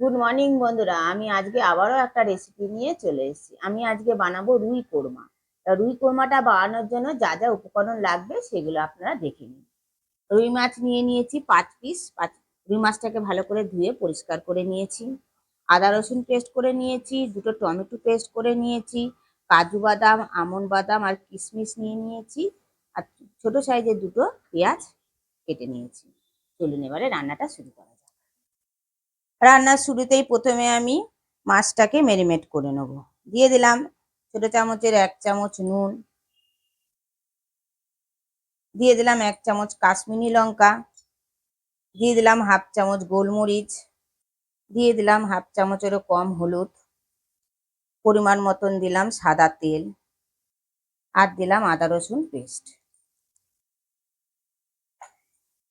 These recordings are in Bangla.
গুড মর্নিং বন্ধুরা। আমি আজকে আবারও একটা রেসিপি নিয়ে চলে এসেছি। আমি আজকে বানাবো রুই কোরমা। তা রুই কোরমাটা বানানোর জন্য যা যা উপকরণ লাগবে সেগুলো আপনারা দেখে নিন। রুই মাছ নিয়ে নিয়েছি পাঁচ পিস পাঁচ, রুই মাছটাকে ভালো করে ধুয়ে পরিষ্কার করে নিয়েছি। আদা রসুন পেস্ট করে নিয়েছি, দুটো টমেটো পেস্ট করে নিয়েছি, কাজু বাদাম আমন্ড বাদাম আর কিশমিশ নিয়ে নিয়েছি আর ছোট সাইজের দুটো পেঁয়াজ কেটে নিয়েছি। চলুন এবারে রান্নাটা শুরু করা রান্নার শুরুতেই প্রথমে আমি মাছটাকে ম্যারিনেট করে নেব। দিয়ে দিলাম ছোটো চামচের এক চামচ নুন। দিয়ে দিলাম এক চামচ কাশ্মীরি লঙ্কা। দিয়ে দিলাম হাফ চামচ গোলমরিচ। দিয়ে দিলাম হাফ চামচেরও কম হলুদ। পরিমাণ মতন দিলাম সাদা তেল। আর দিলাম আদা রসুন পেস্ট।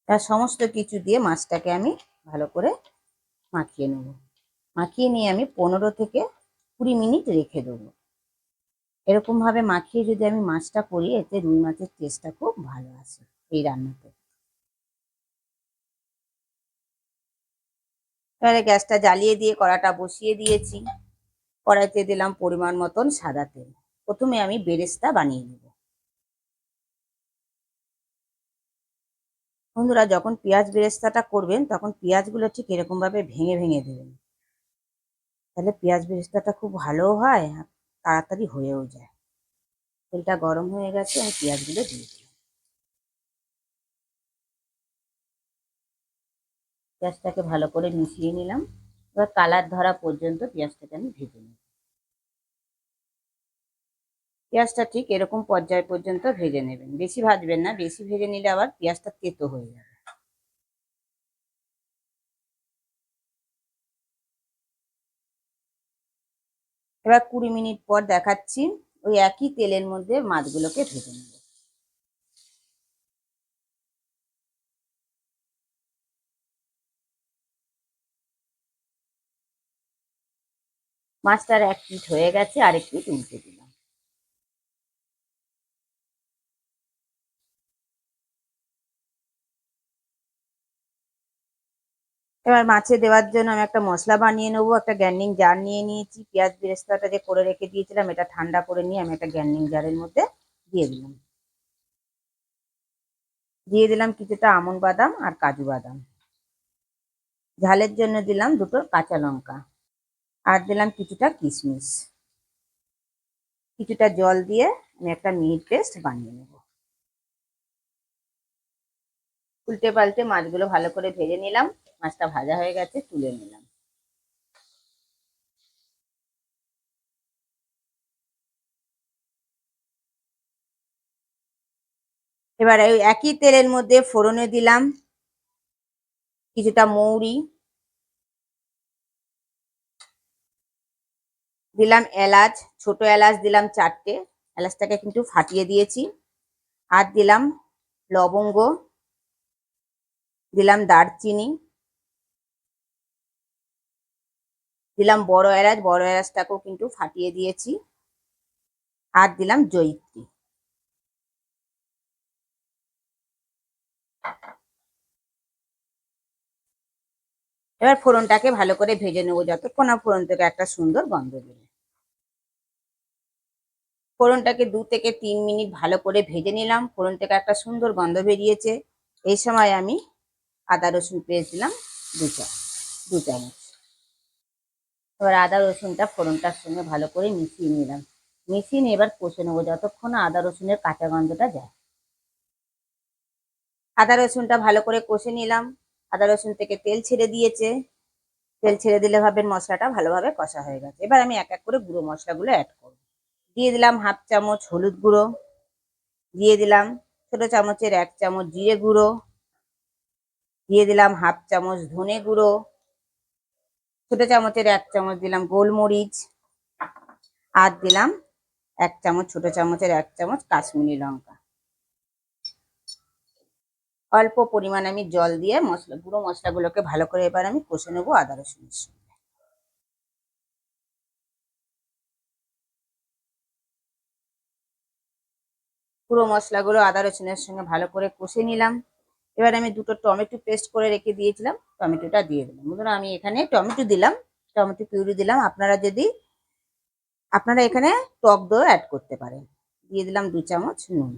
তার সমস্ত কিছু দিয়ে মাছটাকে আমি ভালো করে মাখিয়ে নেব। মাখিয়ে নিয়ে আমি পনেরো থেকে কুড়ি মিনিট রেখে দেবো। এরকমভাবে মাখিয়ে যদি আমি মাছটা করি, এতে রুই মাছের টেস্টটা খুব ভালো আসে এই রান্নাতে। এবারে গ্যাসটা জ্বালিয়ে দিয়ে কড়াটা বসিয়ে দিয়েছি। কড়াইতে দিলাম পরিমাণ মতন সাদা তেল। প্রথমে আমি বেরেস্তা বানিয়ে নেব। বন্ধুরা, যখন পেঁয়াজ বেরেস্তাটা করবেন, তখন পেঁয়াজগুলো ঠিক এরকমভাবে ভেঙে ভেঙে দেবেন। তাহলে পেঁয়াজ বেরেস্তাটা খুব ভালো হয় তাড়াতাড়ি হয়েও যায়। তেলটা গরম হয়ে গেছে, আমি পেঁয়াজগুলো দিয়ে দিলাম। পেঁয়াজটাকে ভালো করে মিশিয়ে নিলাম। এবার কালার ধরা পর্যন্ত পেঁয়াজটাকে আমি ভেজে নিই পেঁয়াজটা ঠিক এরকম পর্যায় পর্যন্ত ভেজে নেবেন। বেশি ভাজবেন না, বেশি ভেজে নিলে আবার পেঁয়াজটা তেতো হয়ে যাবে। এবার কুড়ি মিনিট পর দেখাচ্ছি ওই একই তেলের মধ্যে মাছগুলোকে ভেজে নেব। মাছটার এক পিঠ হয়ে গেছে, আরেক পিঠ উল্টে দিলাম। এবার মাছে দেওয়ার জন্য আমি একটা মশলা বানিয়ে নেব, একটা গ্যান্ডিং জার নিয়ে নিয়েছি, পেঁয়াজ বেরেস্তাটা যে করে রেখে দিয়েছিলাম, এটা ঠান্ডা করে নিয়ে আমি একটা গ্যান্ডিং জারের মধ্যে দিয়ে দিলাম। দিয়ে দিলাম কিছুটা আমন বাদাম আর কাজু বাদাম। ঝালের জন্য দিলাম দুটো কাঁচা লঙ্কা আর দিলাম কিছুটা কিশমিশ। কিছুটা জল দিয়ে আমি একটা মিট পেস্ট বানিয়ে নেব। উল্টে পাল্টে মাছগুলো ভালো করে ভেজে নিলাম। মাছটা ভাজা হয়ে গেছে, তুলে নিলাম। এবার ওই একই তেলের মধ্যে ফোড়নে দিলাম কিছুটা মৌরি। দিলাম এলাচ, ছোট এলাচ দিলাম চারটে, এলাচটাকে কিন্তু ফাটিয়ে দিয়েছি। আর দিলাম লবঙ্গ, দিলাম দারচিনি। দিলাম বড় এলাচ, বড় এলাচটাকেও কিন্তু ফাটিয়ে দিয়েছি। আর দিলাম জয়িত্রী। এবার ফোড়নটাকে ভালো করে ভেজে নেব যতক্ষণ না ফোড়ন থেকে একটা সুন্দর গন্ধ বেরোয়। ফোড়নটাকে দু থেকে তিন মিনিট ভালো করে ভেজে নিলাম। ফোড়ন থেকে একটা সুন্দর গন্ধ বেরিয়েছে। এই সময় আমি আদা রসুন পেস্ট দিলাম দু চা দু চামচ। এবার আদা রসুনটা ফোড়নটার সঙ্গে ভালো করে মিশিয়ে নিলাম। মিশিয়ে নিয়ে এবার কষে নেব যতক্ষণ আদা রসুনের কাঁচা গন্ধটা যায়। আদা রসুনটা ভালো করে কষে নিলাম। আদা রসুন থেকে তেল ছেড়ে দিয়েছে। তেল ছেড়ে দিলে ভাবেন মশলাটা ভালোভাবে কষা হয়ে গেছে। এবার আমি এক এক করে গুঁড়ো মশলাগুলো অ্যাড করব। দিয়ে দিলাম হাফ চামচ হলুদ গুঁড়ো। দিয়ে দিলাম ছোট চামচের এক চামচ জিরে গুঁড়ো। দিয়ে দিলাম হাফ চামচ ধনে গুঁড়ো। ছোট চামচের এক চামচ দিলাম গোলমরিচ, আর দিলাম এক চামচ, ছোট চামচের এক চামচ কাশ্মীরি লঙ্কা। অল্প পরিমাণ আমি জল দিয়ে মশলা, গুঁড়ো মশলাগুলোকে ভালো করে এবার আমি কষে নেব আদা রসুনের সঙ্গে। পুরো মশলাগুলো আদা রসুনের সঙ্গে ভালো করে কষে নিলাম। এবার আমি দুটো টমেটো পেস্ট করে রেখে দিয়েছিলাম, টমেটোটা দিয়ে দিলাম। বন্ধুরা, আমি এখানে টমেটো দিলাম, টমেটো পিউরি দিলাম। আপনারা যদি, আপনারা এখানে টক দই অ্যাড করতে পারেন। দিয়ে দিলাম দু চামচ নুন।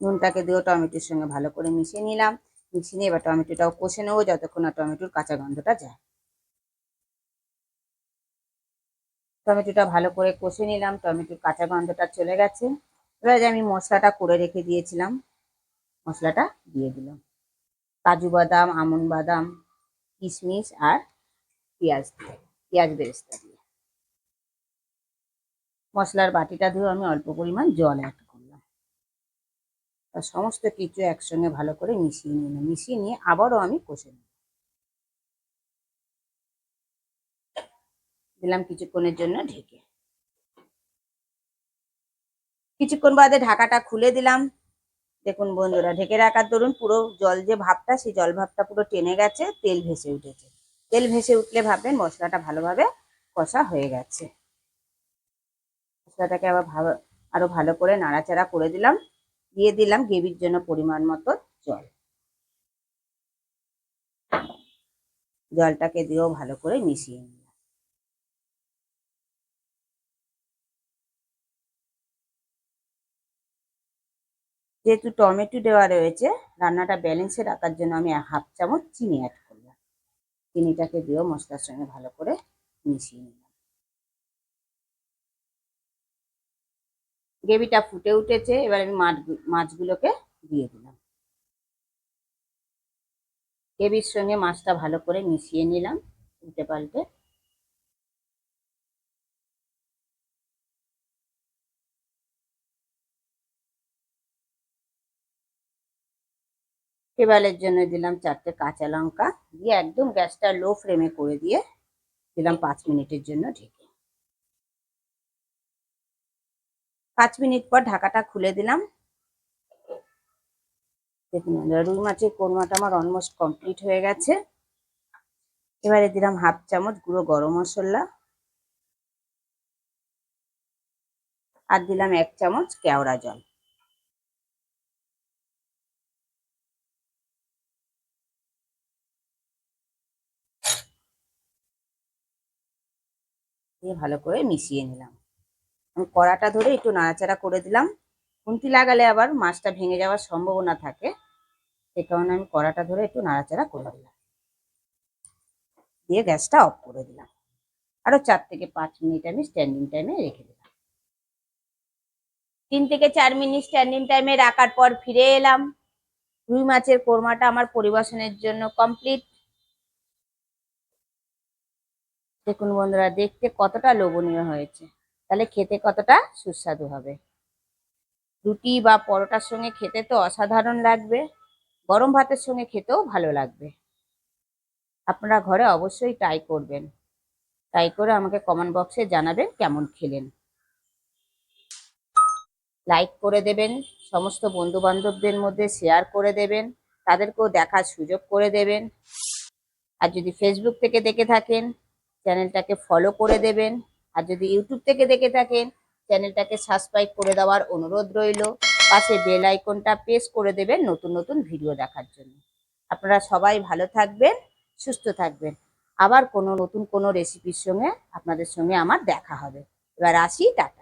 নুনটাকে দিয়েও টমেটোর সঙ্গে ভালো করে মিশিয়ে নিলাম। মিশিয়ে নিয়ে এবার টমেটোটাও কষে নেব যতক্ষণ না টমেটোর কাঁচা গন্ধটা যায়। টমেটোটা ভালো করে কষে নিলাম, টমেটোর কাঁচা গন্ধটা চলে গেছে। এবার আমি মশলাটা করে রেখে দিয়েছিলাম মশলাটা দিয়ে দিলাম। কাজু বাদাম আমন্ড বাদাম, কিশমিশ আর পেঁয়াজ পেঁয়াজ বেরেস্তা দিয়ে। মশলার বাটিটা ধুয়ে আমি অল্প পরিমাণ জল অ্যাড করলাম। আর সমস্ত কিছু একসঙ্গে ভালো করে মিশিয়ে নিলাম। মিশিয়ে নিয়ে আবারও আমি কষে নিলাম দিলাম কিছুক্ষণের জন্য ঢেকে। কিছুক্ষণ বাদে ঢাকাটা খুলে দিলাম। দেখুন বন্ধুরা, ঢেকে রাখার দরুন পুরো জল যে ভাবটা, সেই জল ভাবটা পুরো টেনে গেছে, তেল ভেসে উঠেছে। তেল ভেসে উঠলে ভাববেন মশলাটা ভালোভাবে কষা হয়ে গেছে। মশলাটাকে আবার ভালো, আরও ভালো করে নাড়াচাড়া করে দিলাম, দিয়ে দিলাম গ্রেভির জন্য পরিমাণ মতো জল। জলটাকে দিয়েও ভালো করে মিশিয়ে নিলাম যেহেতু টমেটো দেওয়া রয়েছে, রান্নাটা ব্যালেন্সে রাখার জন্য আমি হাফ চামচ চিনি অ্যাড করলাম। চিনিটাকে দিয়েও মশলার সঙ্গে ভালো করে মিশিয়ে নিলাম। গ্রেভিটা ফুটে উঠেছে, এবার আমি মাছ মাছগুলোকে দিয়ে দিলাম। গ্রেভির সঙ্গে মাছটা ভালো করে মিশিয়ে নিলাম, উল্টে পাল্টে। কেবালের জন্য দিলাম চারটে কাঁচা লঙ্কা, দিয়ে একদম গ্যাসটা লো ফ্লেমে করে দিয়ে দিলাম পাঁচ মিনিটের জন্য ঢেকে। পাঁচ মিনিট পর ঢাকাটা খুলে দিলাম। দেখুন রুই মাছের কোরমাটা আমার অলমোস্ট কমপ্লিট হয়ে গেছে। এবারে দিলাম হাফ চামচ গুঁড়ো গরম মশলা। আর দিলাম এক চামচ কেওড়া জল। দিয়ে ভালো করে মিশিয়ে নিলাম। আমি কড়াটা ধরে একটু নাড়াচাড়া করে দিলাম। খুন্তি লাগালে আবার মাছটা ভেঙে যাওয়ার সম্ভাবনা থাকে, সে কারণে আমি কড়াটা ধরে একটু নাড়াচাড়া করে দিলাম। দিয়ে গ্যাসটা অফ করে দিলাম। আরও চার থেকে পাঁচ মিনিট আমি স্ট্যান্ডিং টাইমে রেখে দিলাম। তিন থেকে চার মিনিট স্ট্যান্ডিং টাইমে রাখার পর ফিরে এলাম। রুই মাছের কোরমাটা আমার পরিবেশনের জন্য কমপ্লিট দেখুন বন্ধুরা, দেখতে কতটা লোভনীয় হয়েছে। তাহলে খেতে কতটা সুস্বাদু হবে। রুটি বা পরোটার সঙ্গে খেতে তো অসাধারণ লাগবে, গরম ভাতের সঙ্গে খেতেও ভালো লাগবে। আপনারা ঘরে অবশ্যই ট্রাই করবেন। ট্রাই করে আমাকে কমেন্ট বক্সে জানাবেন কেমন খেলেন। লাইক করে দেবেন, সমস্ত বন্ধু বান্ধবদের মধ্যে শেয়ার করে দেবেন, তাদেরকেও দেখার সুযোগ করে দেবেন। আর যদি ফেসবুক থেকে দেখে থাকেন চ্যানেলটাকে ফলো করে দেবেন। আর যদি ইউটিউব থেকে দেখে থাকেন, চ্যানেলটাকে সাবস্ক্রাইব করে দেওয়ার অনুরোধ রইল। পাশে বেল আইকনটা প্রেস করে দেবেন নতুন নতুন ভিডিও দেখার জন্য। আপনারা সবাই ভালো থাকবেন, সুস্থ থাকবেন। আবার কোনো নতুন কোনো রেসিপির সঙ্গে আপনাদের সঙ্গে আমার দেখা হবে। এবার আসি, টাটা।